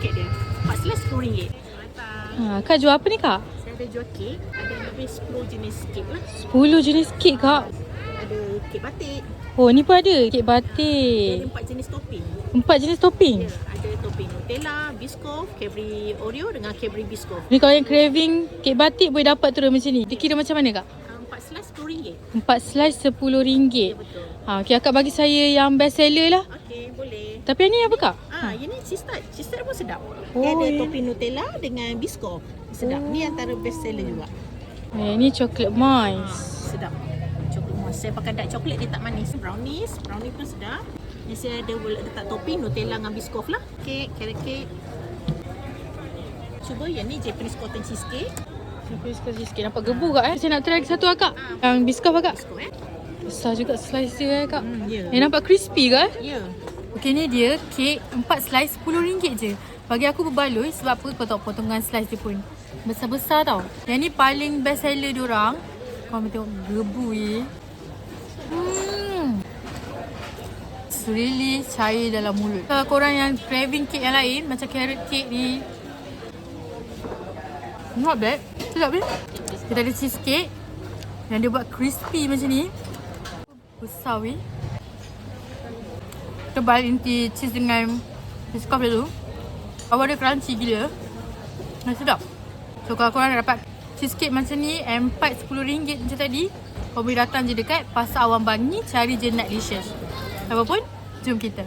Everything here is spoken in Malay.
kek dia. Slice RM10. Ha, Kak jual apa ni Kak? Saya ada jual kek. Ada lebih 10 jenis kek lah. 10 jenis kek Kak. Ada kek batik. Oh ni pun ada kek Dia ada batik. empat jenis topping. Empat jenis topping. Ya, ada topping Nutella, Biscoff, Cadbury Oreo dengan Cadbury Biscoff. Ni kalau yang craving kek batik boleh dapat terus macam ni. Dia kira macam mana Kak? Ah, Empat slice RM10. Empat slice RM10. Ya, betul. Ha, okay, akak bagi saya yang best seller lah. Okey, boleh. Tapi yang ni apa Kak? Ah, ini cheese tart. Cheese tart pun sedap. Oh, Dia ada topping Nutella dengan Biscoff. Sedap. Ni antara best seller juga. Eh, ni coklat mice. Sedap. Coklat mas. Saya pakai dark coklat dia tak manis. Brownies. Brownie pun sedap. Ni saya ada boleh letak topping Nutella dengan Biscoff lah. Kek, carrot cake. Cuba yang ni Japanese cotton cheesecake. Tapi sekali sikit nampak gebu kak eh. Saya nak try satu akak. Yang biskaf akak. Biscoff eh. Besar juga slice dia eh kak. Hmm, ya. Eh nampak crispy ke eh? Ya. Okey ni dia kek 4 slice RM10 je. Bagi aku berbaloi sebab apa kau tahu potongan slice dia pun besar-besar tau. Yang ni paling best seller diorang. Kau tengok gebu ye. Hmm. It's really cair dalam mulut. Kalau korang yang craving kek yang lain macam carrot cake ni. Not bad. Sedap ni. Kita ada cheesecake yang dia buat crispy macam ni. Besar weh tebal inti cheese dengan biscoff dia tu. Bawah dia crunchy gila. Dan sedap. So kalau korang nak dapat cheesecake macam ni M4 RM10 macam tadi, kau boleh datang je dekat Pasar Awang Bangi cari je Nutlicious. Apa pun, jom kita.